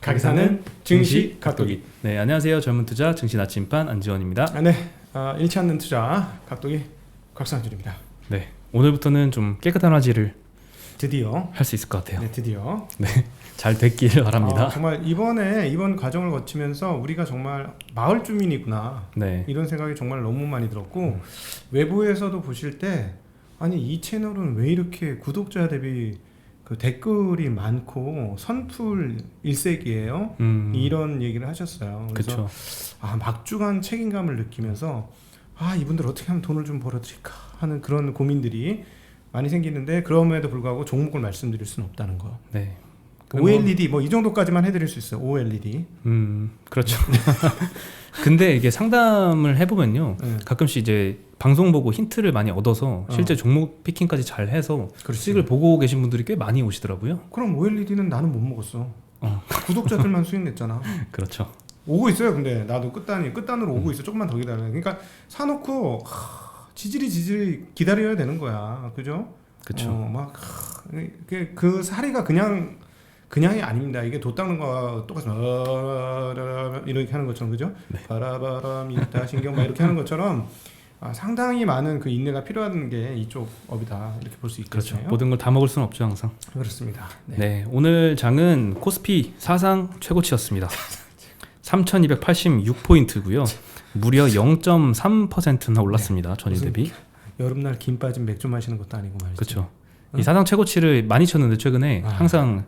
가게사는 증시 각도기. 네, 안녕하세요. 젊은 투자 증시 나침반 안지원입니다. 아, 네, 아, 잃지 않는 투자 각도기 곽상준입니다. 네, 오늘부터는 좀 깨끗한 화질을 드디어 할 수 있을 것 같아요. 네, 드디어 잘 됐길 바랍니다. 아, 정말 이번에 이번 과정을 거치면서 우리가 정말 마을 주민이구나 네, 이런 생각이 정말 너무 많이 들었고 음. 외부에서도 보실 때 아니 이 채널은 왜 이렇게 구독자 대비 그 댓글이 많고 선풀 일색이에요. 음, 이런 얘기를 하셨어요. 그래서 그렇죠. 아 막중한 책임감을 느끼면서 아 이분들 어떻게 하면 돈을 좀 벌어드릴까 하는 그런 고민들이 많이 생기는데 그럼에도 불구하고 종목을 말씀드릴 수는 없다는 거. 네, OLED 뭐 이 정도까지만 해드릴 수 있어요. OLED. 음, 그렇죠. 근데 이게 상담을 해보면요, 네. 가끔씩 이제 방송 보고 힌트를 많이 얻어서 실제 종목 피킹까지 잘 해서 그렇지. 수익을 보고 계신 분들이 꽤 많이 오시더라고요. 그럼 OLED는 나는 못 먹었어. 어. 구독자들만 수익 냈잖아. 그렇죠. 오고 있어요. 근데 나도 끝단이 끝단으로 오고 있어. 조금만 더 기다려. 그러니까 사놓고 하, 지질이 지질이 기다려야 되는 거야. 그죠? 그렇죠. 어, 막 하, 그, 그 사리가 그냥 그냥이 아닙니다. 이게 도 닦는 거와 똑같이 어, 이렇게 하는 것처럼 그죠? 네. 바라바람 이다 신경 막 이렇게 하는 것처럼 아, 상당히 많은 그 인내가 필요한 게 이쪽 업이다 이렇게 볼수 그렇죠. 있겠네요. 모든 걸 다 먹을 수는 없죠, 항상. 그렇습니다. 네. 네, 오늘 장은 코스피 사상 최고치였습니다. 3,286포인트고요. 무려 0.3%나 올랐습니다. 전일 무슨 대비. 여름날 김 빠진 맥주 마시는 것도 아니고 말이죠. 그렇죠. 응? 이 사상 최고치를 많이 쳤는데 최근에 아. 항상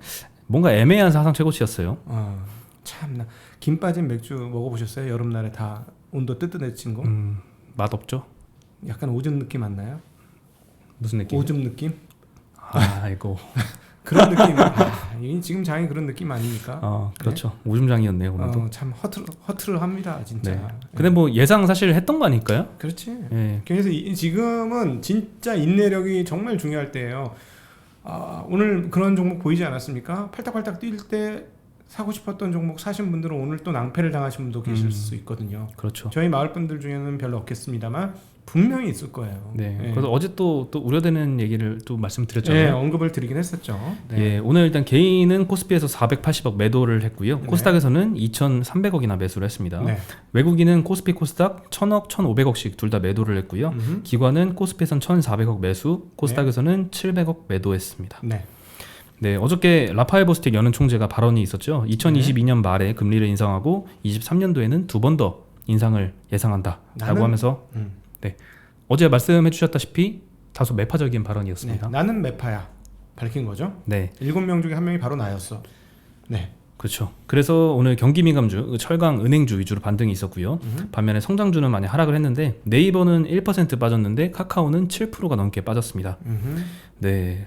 뭔가 애매한 사상 최고치였어요. 어, 참나 김 빠진 맥주 먹어보셨어요? 여름날에 다 온도 뜨뜻해진 거? 음, 맛 없죠? 약간 오줌 느낌 안 나요? 무슨 느낌? 오줌 느낌? 아, 이거. 그런 느낌. 아, 이 지금 장이 그런 느낌 아닙니까? 어, 그렇죠. 오줌장이었네요, 오늘도. 어, 참 허틀 허틀 합니다 진짜. 네. 근데 뭐 예상 사실 했던 거 아닐까요? 그렇지. 예. 그래서 이, 지금은 진짜 인내력이 정말 중요할 때예요. 아, 오늘 그런 종목 보이지 않았습니까? 팔딱팔딱 뛸 때 사고 싶었던 종목 사신 분들은 오늘 또 낭패를 당하신 분도 계실 음. 수 있거든요. 그렇죠. 저희 마을 분들 중에는 별로 없겠습니다만 분명히 있을 거예요. 네. 예. 그래서 어제 또, 또 우려되는 얘기를 또 예, 말씀드렸잖아요. 언급을 드리긴 했었죠. 네. 예, 오늘 일단 개인은 코스피에서 480억 매도를 했고요. 네. 코스닥에서는 2,300억이나 매수를 했습니다. 네. 외국인은 코스피 코스닥 1,000억, 1,500억씩 둘 다 매도를 했고요. 음흠. 기관은 코스피에선 1,400억 매수, 코스닥에서는 700억 매도했습니다. 네. 네, 어저께 라파엘 보스틱 연은 총재가 발언이 있었죠. 네. 2022년 말에 금리를 인상하고 23년도에는 두 번 더 인상을 예상한다라고 하면서 음. 어제 말씀해 주셨다시피 다소 매파적인 네. 발언이었습니다. 나는 메파야. 밝힌 거죠. 네. 일곱 명 중에 한 명이 바로 나였어. 네. 그렇죠. 그래서 오늘 경기 민감주, 철강, 은행주 위주로 반등이 있었고요. 음흠. 반면에 성장주는 많이 하락을 했는데 네이버는 1% 빠졌는데 카카오는 7%가 넘게 빠졌습니다. 음흠. 네.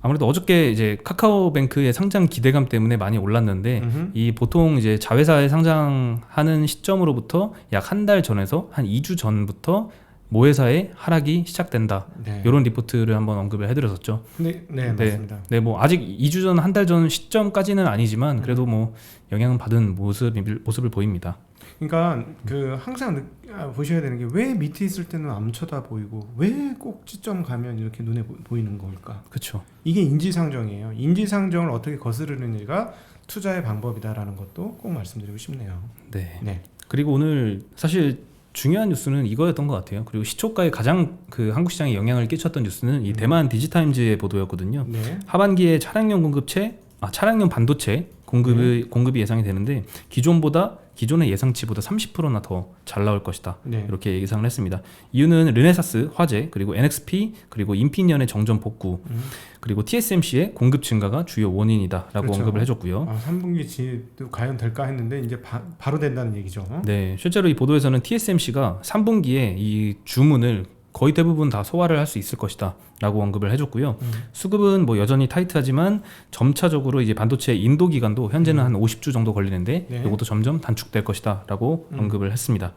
아무래도 어저께 이제 카카오뱅크의 상장 기대감 때문에 많이 올랐는데 음흠. 이 보통 이제 자회사에 상장하는 시점으로부터 약 한 달 전에서 한 2주 전부터 모회사의 하락이 시작된다. 네. 이런 리포트를 한번 언급을 해드렸었죠. 네, 네, 네. 맞습니다. 네, 뭐 아직 2주 전, 한 달 전 시점까지는 아니지만 그래도 뭐 영향은 받은 모습 모습을 보입니다. 그러니까 그 항상 느, 아, 보셔야 되는 게 왜 밑에 있을 때는 안 쳐다 보이고 왜 꼭지점 가면 이렇게 눈에 보, 이는 걸까? 그렇죠. 이게 인지상정이에요. 인지상정을 어떻게 거스르는지가 투자의 방법이다라는 것도 꼭 말씀드리고 싶네요. 네. 네. 그리고 오늘 사실 중요한 뉴스는 이거였던 것 같아요. 그리고 시초가에 가장 그 한국 시장에 영향을 끼쳤던 뉴스는 이 음. 대만 디지타임즈의 보도였거든요. 네. 하반기에 차량용 공급체, 아 차량용 반도체 공급이 공급이 예상이 되는데 기존보다 기존의 예상치보다 30%나 더 잘 나올 것이다. 네. 이렇게 예상을 했습니다. 이유는 르네사스, 화재, 그리고 NXP, 그리고 인피니언의 정전 복구, 음. 그리고 TSMC의 공급 증가가 주요 원인이다라고 그렇죠. 언급을 해줬고요. 아, 3분기 지도 과연 될까 했는데 이제 바, 바로 된다는 얘기죠. 네, 실제로 이 보도에서는 TSMC가 3분기에 이 주문을 거의 대부분 다 소화를 할 수 있을 것이다 라고 언급을 해줬고요. 음. 수급은 뭐 여전히 타이트하지만 점차적으로 이제 반도체 인도 기간도 현재는 한 50주 정도 걸리는데 네. 이것도 점점 단축될 것이다 라고 음. 언급을 했습니다.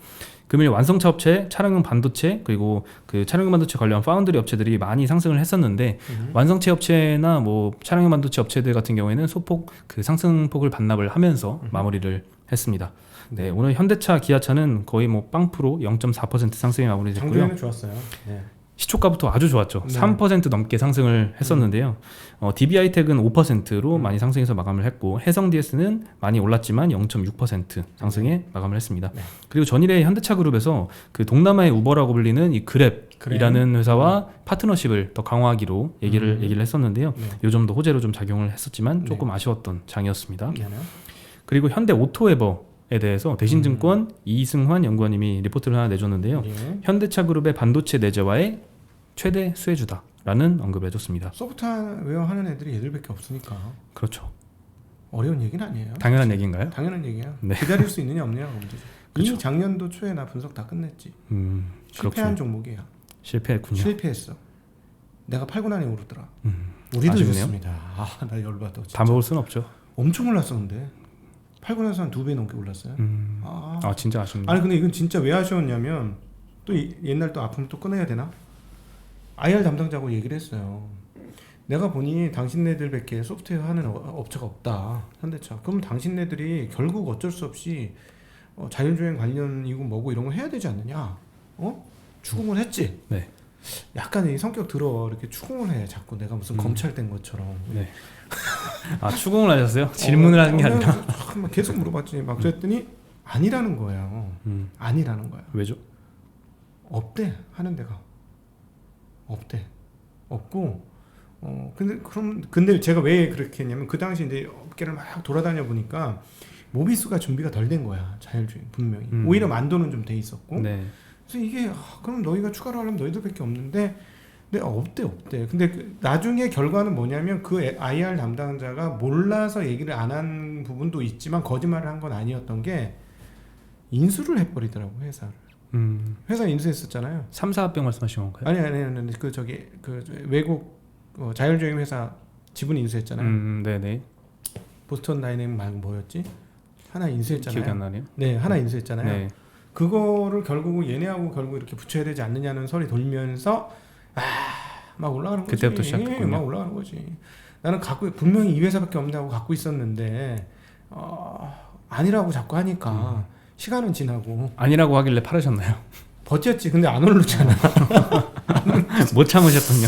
금일 완성차 업체, 차량용 반도체 그리고 그 차량용 반도체 관련 파운드리 업체들이 많이 상승을 했었는데 음. 완성체 업체나 뭐 차량용 반도체 업체들 같은 경우에는 소폭 그 상승폭을 반납을 하면서 음. 마무리를 했습니다. 네, 오늘 현대차, 기아차는 거의 뭐 빵프로 0.4% 상승에 마무리됐고요. 장도연은 좋았어요. 네. 시초가부터 아주 좋았죠. 네. 3% 넘게 상승을 했었는데요. 어, DBI텍은 5%로 음. 많이 상승해서 마감을 했고 해성 DS는 많이 올랐지만 0.6% 상승에 마감을 했습니다. 네. 그리고 전일에 현대차 그룹에서 그 동남아의 우버라고 불리는 이 그랩이라는 회사와 파트너십을 더 강화하기로 얘기를 음. 얘기를 했었는데요. 네. 요 점도 호재로 좀 작용을 했었지만 네. 조금 아쉬웠던 장이었습니다. 미안해요. 그리고 현대 오토에버 에 대해서 대신증권 음. 이승환 연구원님이 리포트를 하나 내줬는데요. 예. 현대차 그룹의 반도체 내재화의 최대 수혜주다라는 언급을 해줬습니다. 소프트웨어 하는 애들이 얘들밖에 없으니까 그렇죠. 어려운 얘기는 아니에요. 당연한 얘기인가요? 당연한 얘기야. 네. 기다릴 수 있느냐 없느냐가 문제죠. 이미 그쵸. 작년도 초에 나 분석 다 끝냈지. 음, 실패한 그렇군요. 종목이야. 실패했군요. 실패했어. 내가 팔고 나니 오르더라. 음, 우리도 아쉽네요. 좋습니다. 아, 나 열받아. 진짜. 다 먹을 수는 없죠. 엄청 올랐었는데 팔고 나서 한 두 배 넘게 올랐어요. 음, 아. 아 진짜 아쉽네요. 아니 근데 이건 진짜 왜 아쉬웠냐면 또 이- 옛날 또 아픔을 또 꺼내야 되나? IR 담당자하고 얘기를 했어요. 내가 보니 당신네들밖에 소프트웨어 하는 어- 업체가 없다 현대차. 그럼 당신네들이 결국 어쩔 수 없이 어, 자율주행 관련이고 뭐고 이런 거 해야 되지 않느냐? 어? 추궁을 했지. 네. 약간 이 성격 들어 이렇게 추궁을 해 자꾸 내가 무슨 음. 검찰 된 것처럼. 네. 아 추궁을 하셨어요? 질문을 어, 하는 게 어, 아니라. 내가 막 계속 물어봤지. 막 그랬더니 아니라는 거예요. 음, 아니라는 거야. 왜죠? 없대 하는 데가 없대 없고 어 근데 그럼 근데 제가 왜 그렇게 했냐면 그 당시 이제 업계를 막 돌아다녀 보니까 모비스가 준비가 덜 된 거야 자율주행 분명히 음. 오히려 만도는 좀 돼 있었고 네. 그래서 이게 아, 그럼 너희가 추가로 하려면 너희들밖에 없는데 근데 어, 없대 없대 근데 그 나중에 결과는 뭐냐면 그 IR 담당자가 몰라서 얘기를 안 한 부분도 있지만 거짓말을 한 건 아니었던 게 인수를 해버리더라고 회사를 음, 회사 인수했었잖아요 3, 4합병 말씀하신 건가요? 아니 아니 아니 그 저기 그 외국 어, 자율주행 회사 지분 인수했잖아요. 음, 네네. 보스턴 다이내믹 말고 뭐였지? 하나 인수했잖아요. 기억이 안 나네요. 네, 하나 인수했잖아요. 네. 그거를 결국은 얘네하고 결국 이렇게 붙여야 되지 않느냐는 설이 돌면서 아막 올라가는 거지. 그때부터 시작했군요. 예, 막 올라가는 거지. 나는 갖고 분명히 이 회사밖에 없다고 갖고 있었는데 어, 아니라고 자꾸 하니까 음. 시간은 지나고 아니라고 하길래 팔으셨나요? 버텼지. 근데 안 오르잖아. 못 참으셨군요.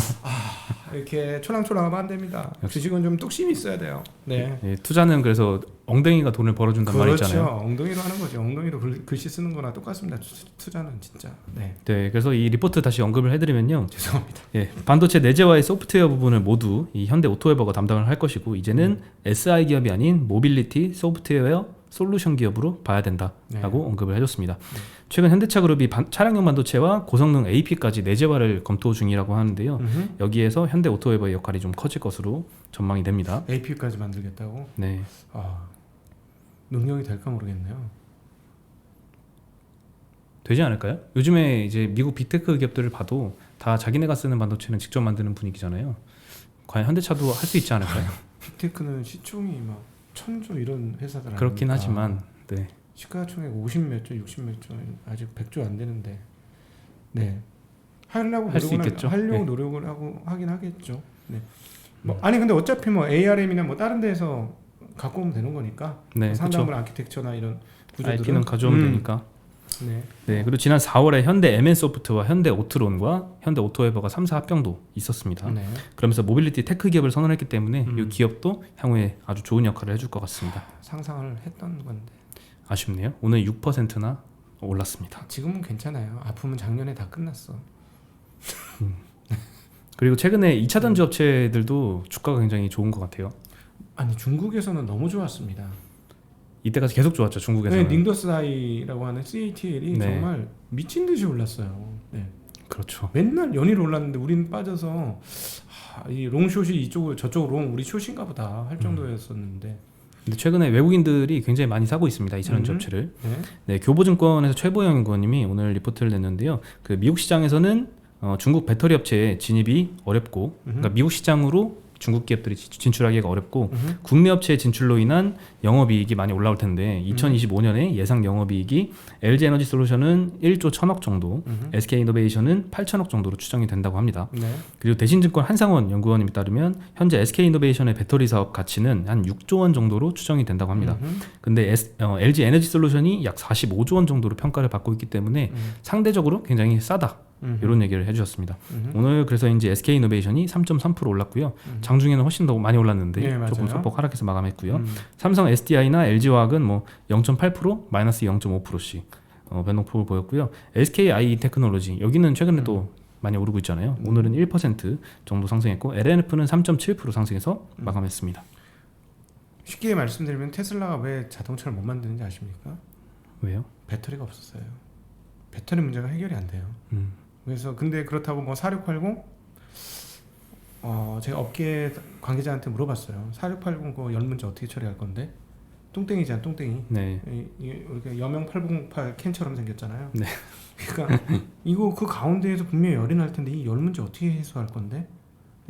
이렇게 초랑초랑하면 안 됩니다. 주식은 좀 뚝심이 있어야 돼요. 네. 예, 투자는 그래서 엉덩이가 돈을 벌어준단 말. 그렇죠. 엉덩이로 하는 거죠. 엉덩이로 글, 글씨 쓰는 거나 똑같습니다. 투, 투자는 진짜. 네. 네, 그래서 이 리포트 다시 언급을 해드리면요. 죄송합니다. 예, 반도체 내재화의 소프트웨어 부분을 모두 이 현대 오토웨버가 담당을 할 것이고 이제는 음. SI 기업이 아닌 모빌리티 소프트웨어 솔루션 기업으로 봐야 된다라고 네. 언급을 해줬습니다. 최근 현대차 그룹이 반- 차량용 반도체와 고성능 AP까지 내재화를 검토 중이라고 하는데요. 음흠. 여기에서 현대 오토웨버의 역할이 좀 커질 것으로 전망이 됩니다. APU까지 만들겠다고? 네, 아, 능력이 될까 모르겠네요. 되지 않을까요? 요즘에 이제 미국 빅테크 기업들을 봐도 다 자기네가 쓰는 반도체는 직접 만드는 분위기잖아요. 과연 현대차도 할 수 있지 않을까요? 빅테크는 시총이 막 천조 이런 회사들 그렇긴 아닙니까? 하지만 네. 시가총액 50몇 조, 60몇 조 아직 100조 안 되는데. 네. 하려고 할수 노력은 있겠죠. 하려고 네. 노력을 하고 하긴 하겠죠. 네. 뭐 아니 근데 어차피 뭐 ARM이나 뭐 다른 데서 갖고 오면 되는 거니까. 네, 상담을 아키텍처나 이런 구조들은 IP는 가져오면 음, 되니까. 네. 네, 그리고 지난 4월에 현대 MN소프트와 현대 오트론과 현대 오토웨버가 3사 합병도 있었습니다. 네. 그러면서 모빌리티 테크 기업을 선언했기 때문에 음. 이 기업도 향후에 아주 좋은 역할을 해줄 것 같습니다. 상상을 했던 건데 아쉽네요. 오늘 6%나 올랐습니다. 지금은 괜찮아요. 아픔은 작년에 다 끝났어. 그리고 최근에 음. 2차 전지 업체들도 주가가 굉장히 좋은 것 같아요. 아니 중국에서는 너무 좋았습니다. 이때까지 계속 좋았죠 네, 중국에서는. 닝더스아이라고 하는 CATL이 네. 정말 미친 듯이 올랐어요. 네. 그렇죠. 맨날 연일 올랐는데 우리는 빠져서 하, 이 롱숏이 이쪽 저쪽 롱 우리 숏인가 보다 음. 할 정도였었는데 근데 최근에 외국인들이 굉장히 많이 사고 있습니다. 2차 전지 음. 업체를. 네. 네, 교보증권에서 최보영 연구원님이 오늘 리포트를 냈는데요. 그 미국 시장에서는 어, 중국 배터리 업체의 진입이 어렵고, 그러니까 음흠. 미국 시장으로 중국 기업들이 지- 진출하기가 어렵고, 음흠. 국내 업체의 진출로 인한 영업이익이 많이 올라올 텐데, 음. 2025년에 예상 영업이익이 LG 에너지 솔루션은 1조 1000억 정도. SK 이노베이션은 8천억 정도로 추정이 된다고 합니다. 네. 그리고 대신증권 한상원 연구원님에 따르면 현재 SK 이노베이션의 배터리 사업 가치는 한 6조 원 정도로 추정이 된다고 합니다. 음흠. 근데 S- 어, LG 에너지 솔루션이 약 45조 원 정도로 평가를 받고 있기 때문에 음. 상대적으로 굉장히 싸다. 음. 이런 얘기를 해주셨습니다. 음. 오늘 그래서 이제 SK 이노베이션이 3.3% 올랐고요. 음. 장중에는 훨씬 더 많이 올랐는데 네, 맞아요. 조금 소폭 하락해서 마감했고요. 음. 삼성 SDI나 LG화학은 뭐 0.8% 마이너스 0.5%씩 어, 변동폭을 보였고요. SKI 테크놀로지 여기는 최근에 또 많이 오르고 있잖아요. 음. 오늘은 1% 정도 상승했고 LNF는 3.7% 상승해서 음. 마감했습니다. 쉽게 말씀드리면 테슬라가 왜 자동차를 못 만드는지 아십니까? 왜요? 배터리가 없었어요. 배터리 문제가 해결이 안 돼요. 음. 그래서 근데 그렇다고 뭐 4680 어, 제가 업계 관계자한테 물어봤어요. 4680그열 문제 어떻게 처리할 건데? 똥땡이잖아, 똥땡이. 네. 이- 이게 우리가 여명 8008 캔처럼 생겼잖아요. 네. 그러니까 이거 그 가운데에서 분명히 열이 날 텐데 이 열 문제 어떻게 해소할 건데?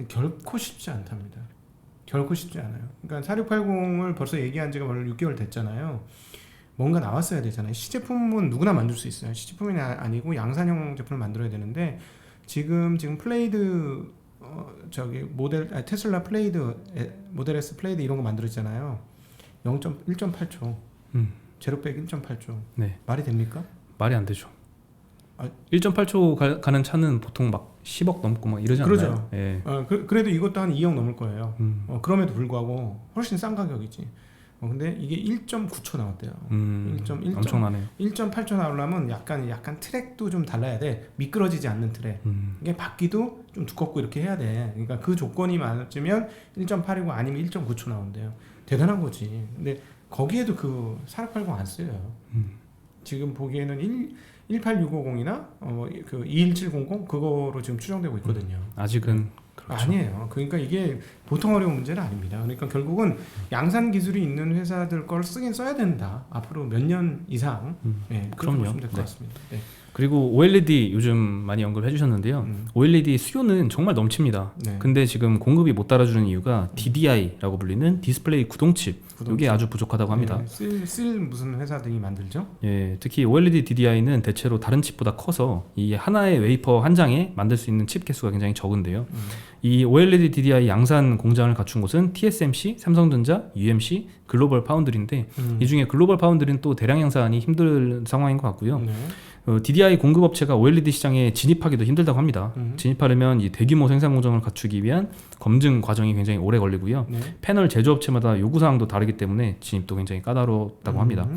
결코 쉽지 않답니다. 결코 쉽지 않아요. 그러니까 4680을 벌써 얘기한 지가 벌써 6개월 됐잖아요. 뭔가 나왔어야 되잖아요. 시제품은 누구나 만들 수 있어요. 시제품이 아- 아니고 양산형 제품을 만들어야 되는데 지금 지금 플레이드 어, 저기 모델 아, 테슬라 플레이드 에, 모델 S 플레이드 이런 거 만들었잖아요. 0.1.8초. 음. 제로백 1.8초. 네. 말이 됩니까? 말이 안 되죠. 아. 1.8초 가, 가는 차는 보통 막 10억 넘고 막 이러지 않나요? 그러죠. 예. 어, 그, 그래도 이것도 한 2억 넘을 거예요. 음. 어, 그럼에도 불구하고 훨씬 싼 가격이지. 어, 근데 이게 1.9초 나왔대요. 음. 1.1. 1.1. 엄청나네요. 1.8초 나오려면 약간 약간 트랙도 좀 달라야 돼. 미끄러지지 않는 트랙. 음. 이게 바퀴도 좀 두껍고 이렇게 해야 돼. 그러니까 그 조건이 맞으면 1.8이고 아니면 1.9초 나온대요. 대단한 거지. 근데 거기에도 그 4680안 써요. 음. 지금 보기에는 1 18650이나 어, 그 21700 그거로 지금 추정되고 있거든요. 아직은 그렇죠. 아니에요. 그러니까 이게 보통 어려운 문제는 아닙니다. 그러니까 결국은 양산 기술이 있는 회사들 걸 쓰긴 써야 된다. 앞으로 몇 년 이상. 음. 네, 그럼요. 보시면 될것 네. 같습니다. 네. 그리고 OLED 요즘 많이 언급해 주셨는데요. 음. OLED 수요는 정말 넘칩니다. 네. 근데 지금 공급이 못 따라주는 이유가 DDI라고 불리는 디스플레이 구동칩. 구동칩. 이게 아주 부족하다고 합니다. 네, 쓸, 쓸 무슨 회사들이 만들죠? 예, 특히 OLED DDI는 대체로 다른 칩보다 커서 이 하나의 웨이퍼 한 장에 만들 수 있는 칩 개수가 굉장히 적은데요. 음. 이 OLED DDI 양산 공장을 갖춘 곳은 TSMC, 삼성전자, UMC, 글로벌 파운드리인데 음. 이 중에 글로벌 파운드리는 또 대량 양산이 힘들 상황인 것 같고요. 네. 어, DDI 공급 업체가 OLED 시장에 진입하기도 힘들다고 합니다. 음. 진입하려면 이 대규모 생산 공정을 갖추기 위한 검증 과정이 굉장히 오래 걸리고요. 네. 패널 제조업체마다 요구 사항도 다르기 때문에 진입도 굉장히 까다롭다고 합니다.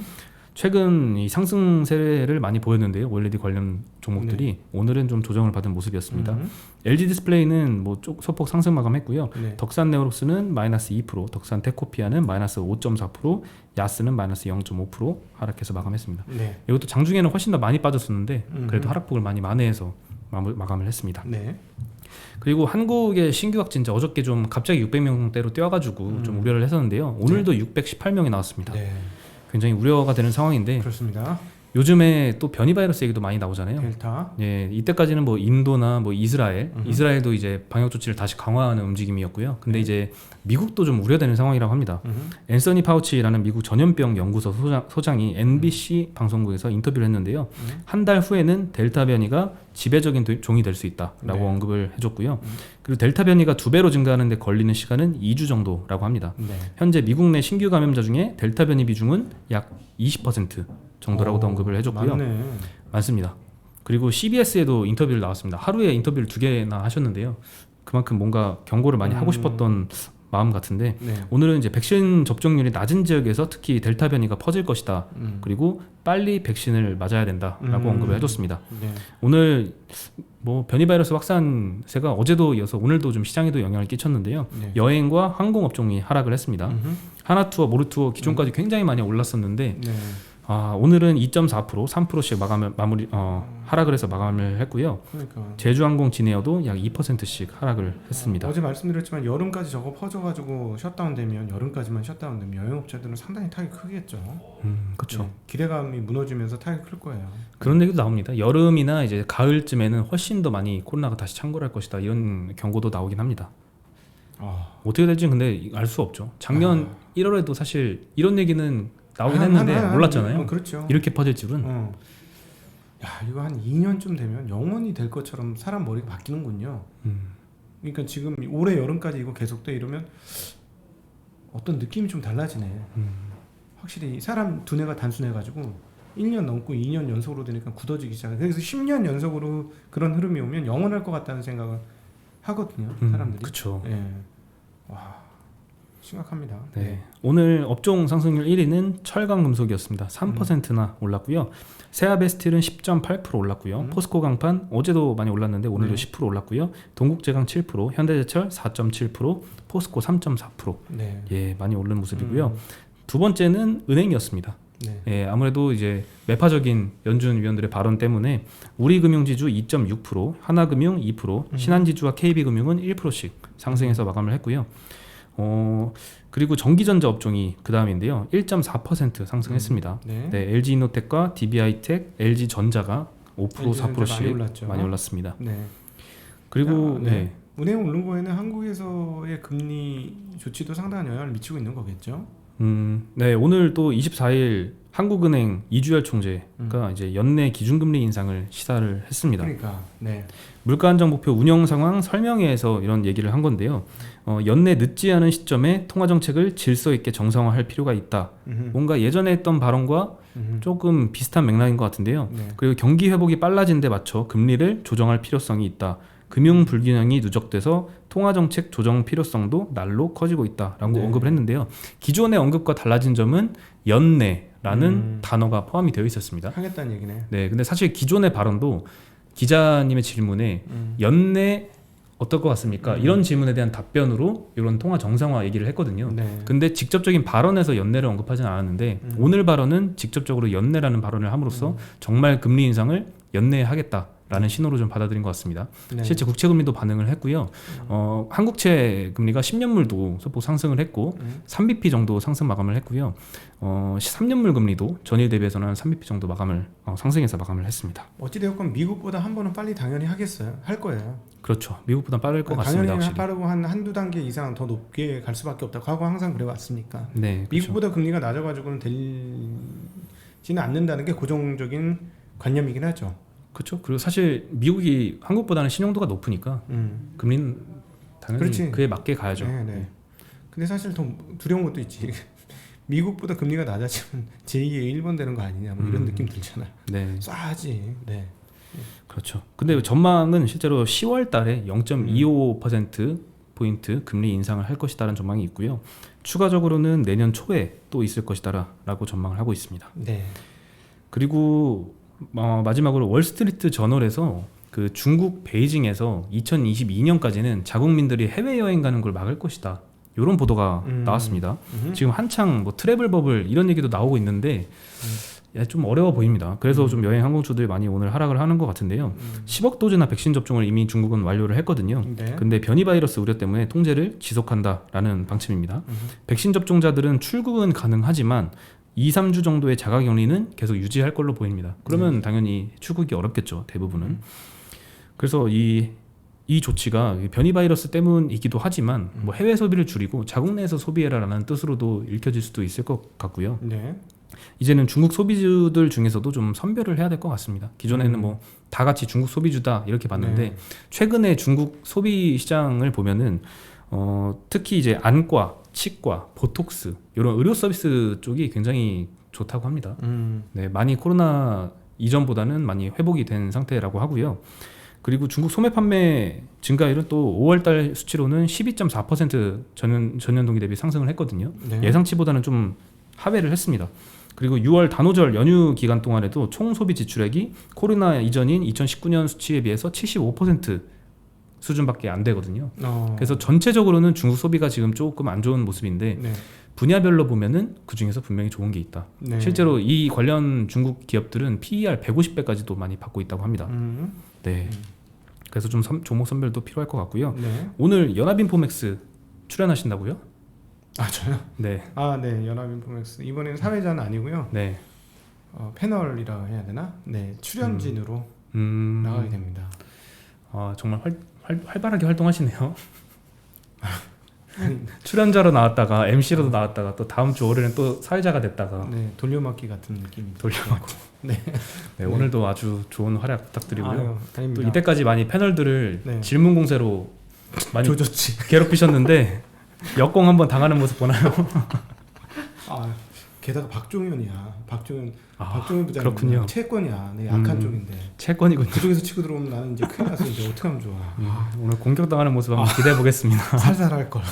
음. 최근 이 상승세를 많이 보였는데요. OLED 관련 종목들이 오늘은 좀 조정을 받은 모습이었습니다. 음. LG 디스플레이는 뭐 쪽- 소폭 상승 마감했고요. 네. 덕산 네오록스는 마이너스 2%, 덕산 테코피아는 마이너스 5.4%, 야스는 마이너스 0.5% 하락해서 마감했습니다. 네. 이것도 장중에는 훨씬 더 많이 빠졌었는데 음. 그래도 하락폭을 많이 만회해서 마감을 했습니다. 네. 그리고 한국의 신규 확진자 어저께 좀 갑자기 600명대로 뛰어가지고 음. 좀 우려를 했었는데요. 오늘도 618명이 나왔습니다. 네. 굉장히 우려가 되는 상황인데 그렇습니다. 요즘에 또 변이 바이러스 얘기도 많이 나오잖아요. 델타. 예, 이때까지는 뭐 인도나 뭐 이스라엘, 음흠. 이스라엘도 이제 방역 조치를 다시 강화하는 움직임이었고요. 근데 네. 이제 미국도 좀 우려되는 상황이라고 합니다. 음. 앤서니 파우치라는 미국 전염병 연구소 소장, 소장이 NBC 방송국에서 인터뷰를 했는데요. 음. 한달 후에는 델타 변이가 지배적인 도- 종이 될 수 있다라고 네. 언급을 해줬고요. 음. 그리고 델타 변이가 두 배로 증가하는데 걸리는 시간은 2주 정도라고 합니다. 네. 현재 미국 내 신규 감염자 중에 델타 변이 비중은 약 20% 정도라고도 오, 언급을 해줬고요. 맞네. 많습니다. 그리고 CBS에도 인터뷰를 나왔습니다. 하루에 인터뷰를 두 개나 하셨는데요. 그만큼 뭔가 경고를 많이 하고 음. 싶었던 마음 같은데 네. 오늘은 이제 백신 접종률이 낮은 지역에서 특히 델타 변이가 퍼질 것이다. 음. 그리고 빨리 백신을 맞아야 된다라고 음. 언급을 해줬습니다. 네. 오늘 뭐 변이 바이러스 확산세가 어제도 이어서 오늘도 좀 시장에도 영향을 끼쳤는데요. 네. 여행과 항공 업종이 하락을 했습니다. 음흠. 하나투어, 모르투어 기존까지 굉장히 많이 올랐었는데 네. 아, 오늘은 2.4% 3%씩 마감을 마무리 어, 하락을 해서 마감을 했고요. 그러니까. 제주항공 진에어도 약 2%씩 하락을 했습니다. 어제 말씀드렸지만 여름까지 저거 퍼져가지고 셧다운되면 여름까지만 셧다운되면 여행업체들은 상당히 타격이 크겠죠. 음, 그렇죠. 네, 기대감이 무너지면서 타격이 클 거예요. 그런 얘기도 나옵니다. 여름이나 이제 가을쯤에는 훨씬 더 많이 코로나가 다시 창궐할 것이다 이런 경고도 나오긴 합니다. 아, 어떻게 될지 근데 알 수 없죠. 작년 1월에도 사실 이런 얘기는 나오긴 한- 했는데 한- 한- 몰랐잖아요. 어, 그렇죠. 이렇게 퍼질 줄은. 어. 야 이거 한 2년쯤 되면 영원히 될 것처럼 사람 머리가 바뀌는군요. 음, 그러니까 지금 올해 여름까지 이거 계속돼 이러면 어떤 느낌이 좀 달라지네. 음. 확실히 사람 두뇌가 단순해가지고 1년 넘고 2년 연속으로 되니까 굳어지기 시작해요. 그래서 10년 연속으로 그런 흐름이 오면 영원할 것 같다는 생각을 하거든요. 음, 사람들이. 그쵸. 예. 와 심각합니다. 네. 오늘 업종 상승률 1위는 철강 금속이었습니다. 3%나 올랐고요. 세아베스틸은 10.8% 올랐고요. 음. 포스코 강판 어제도 많이 올랐는데 오늘도 네. 10% 올랐고요. 동국제강 7%, 현대제철 4.7%, 포스코 3.4%. 네. 예, 많이 오른 모습이고요. 음, 두 번째는 은행이었습니다. 네. 예, 아무래도 이제 매파적인 연준 위원들의 발언 때문에 우리금융지주 2.6%, 하나금융 2%, 음. 신한지주와 KB금융은 1%씩 상승해서 마감을 했고요. 어, 그리고 전기전자 업종이 그 다음인데요. 1.4% 상승했습니다. 네. 네, LG이노텍과 DB하이텍, LG전자가 5% LG 전자 4%씩 많이 올랐죠. 많이 올랐습니다. 네. 그리고 아, 네. 네. 은행 오른 거에는 한국에서의 금리 조치도 상당한 영향을 미치고 있는 거겠죠. 음, 네, 오늘 또 24일 한국은행 이주열 총재가 이제 연내 기준금리 인상을 시사를 했습니다. 그러니까 네. 물가 안정 목표 운영 상황 설명회에서 이런 얘기를 한 건데요. 어, 연내 늦지 않은 시점에 통화 정책을 질서 있게 정상화할 필요가 있다. 음흠. 뭔가 예전에 했던 발언과 음흠. 조금 비슷한 맥락인 것 같은데요. 네. 그리고 경기 회복이 빨라진 데 맞춰 금리를 조정할 필요성이 있다. 금융 불균형이 누적돼서 통화 정책 조정 필요성도 날로 커지고 있다라고 네. 언급을 했는데요. 기존의 언급과 달라진 점은 연내라는 음. 단어가 포함이 되어 있었습니다. 하겠다는 얘기네. 네, 근데 사실 기존의 발언도 기자님의 질문에 음. 연내 어떨 것 같습니까? 음. 이런 질문에 대한 답변으로 이런 통화 정상화 얘기를 했거든요. 네. 근데 직접적인 발언에서 연내를 언급하진 않았는데 음. 오늘 발언은 직접적으로 연내라는 발언을 함으로써 음. 정말 금리 인상을 연내하겠다 라는 신호로 좀 받아들인 것 같습니다. 네. 실제 국채 금리도 반응을 했고요. 어, 한국채 금리가 10년물도 소폭 상승을 했고 음. 3bp 정도 상승 마감을 했고요. 어, 3년물 금리도 전일 대비해서는 한 3bp 정도 마감을 어, 상승해서 마감을 했습니다. 어찌되었건 미국보다 한 번은 빨리 당연히 하겠어요. 할 거예요. 그렇죠. 미국보다 빠를 것 같습니다. 당연히 확실히. 빠르고 한 한두 단계 이상 더 높게 갈 수밖에 없다. 과거 항상 그래 왔으니까. 네, 그렇죠. 미국보다 금리가 낮아가지고는 되지는 않는다는 게 고정적인 관념이긴 하죠. 그렇죠. 그리고 사실 미국이 한국보다는 신용도가 높으니까 음. 금리는 당연히 그렇지. 그에 맞게 가야죠. 네, 네. 근데 사실 더 두려운 것도 있지. 미국보다 금리가 낮아지면 제2의 일본 되는 거 아니냐 뭐 이런 음. 느낌 들잖아요. 네, 쏴지. 네. 그렇죠. 근데 전망은 실제로 10월 달에 0.25% 포인트 금리 인상을 할 것이다라는 전망이 있고요. 추가적으로는 내년 초에 또 있을 것이다라고 전망을 하고 있습니다. 네. 그리고 어, 마지막으로 월스트리트 저널에서 그 중국 베이징에서 2022년까지는 자국민들이 해외 여행 가는 걸 막을 것이다. 이런 보도가 음. 나왔습니다. 음흠. 지금 한창 뭐 트래블 버블 이런 얘기도 나오고 있는데 야, 좀 어려워 보입니다. 그래서 음. 좀 여행 항공주들이 많이 오늘 하락을 하는 것 같은데요. 음. 10억 도즈나 백신 접종을 이미 중국은 완료를 했거든요. 네. 근데 변이 바이러스 우려 때문에 통제를 지속한다라는 방침입니다. 백신 접종자들은 출국은 가능하지만 2, 3주 정도의 자가 격리는 계속 유지할 걸로 보입니다. 그러면 당연히 출국이 어렵겠죠. 대부분은. 음. 그래서 이, 이 조치가 변이 바이러스 때문이기도 하지만 음. 뭐 해외 소비를 줄이고 자국 내에서 소비해라라는 뜻으로도 읽혀질 수도 있을 것 같고요. 네. 이제는 중국 소비주들 중에서도 좀 선별을 해야 될 것 같습니다. 기존에는 음. 뭐다 같이 중국 소비주다 이렇게 봤는데 네. 최근에 중국 소비 시장을 보면은 어, 특히 이제 안과, 치과, 보톡스 이런 의료 서비스 쪽이 굉장히 좋다고 합니다. 음. 네, 많이 코로나 이전보다는 많이 회복이 된 상태라고 하고요. 그리고 중국 소매 판매 증가율은 또 5월달 수치로는 12.4% 전년 전년 동기 대비 상승을 했거든요. 네. 예상치보다는 좀 하회를 했습니다. 그리고 6월 단오절 연휴 기간 동안에도 총 소비 지출액이 코로나 이전인 2019년 수치에 비해서 75% 수준밖에 안 되거든요. 어. 그래서 전체적으로는 중국 소비가 지금 조금 안 좋은 모습인데 네. 분야별로 보면은 그 중에서 분명히 좋은 게 있다. 네. 실제로 이 관련 중국 기업들은 PER 150배까지도 많이 받고 있다고 합니다. 음. 네. 그래서 좀 선- 종목 선별도 필요할 것 같고요. 네. 오늘 연합인포맥스 출연하신다고요? 아 저요? 네. 아 네. 연합인포맥스 이번에는 사회자는 아니고요. 네. 어, 패널이라 해야 되나? 네. 출연진으로 음. 나가게 됩니다. 아 정말 활, 활, 활발하게 활동하시네요. 출연자로 나왔다가 MC로도 나왔다가 또 다음 주 월요일엔 또 사회자가 됐다가 네. 돌려막기 같은 느낌이 돌려막기. 네. 네, 오늘도 아주 좋은 활약 부탁드리고요. 아유, 또. 이때까지 많이 패널들을 네. 질문 공세로 많이 조졌지. 괴롭히셨는데 역공 한번 당하는 모습 보나요? 아, 게다가 박종현이야. 박종현, 아, 박종현 부장님 그렇군요. 채권이야. 내 약한 음. 쪽인데 채권이군요. 그쪽에서 치고 들어오면 나는 이제 큰일 나서 이제 어떻게 하면 좋아. 아, 오늘 공격당하는 모습 한번 기대해 보겠습니다. 살살 할 걸.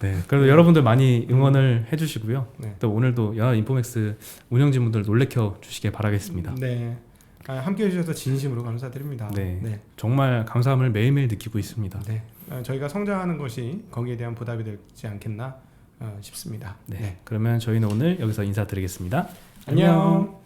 네, 그래도 여러분들 많이 응원을 해주시고요. 네. 또 오늘도 연합 인포맥스 운영진 분들 놀래켜 주시길 바라겠습니다. 네. 아, 함께 해주셔서 진심으로 감사드립니다. 네. 네. 정말 감사함을 매일매일 느끼고 있습니다. 네. 어, 저희가 성장하는 것이 거기에 대한 보답이 되지 않겠나 어, 싶습니다. 네, 그러면 저희는 오늘 여기서 인사드리겠습니다. 안녕.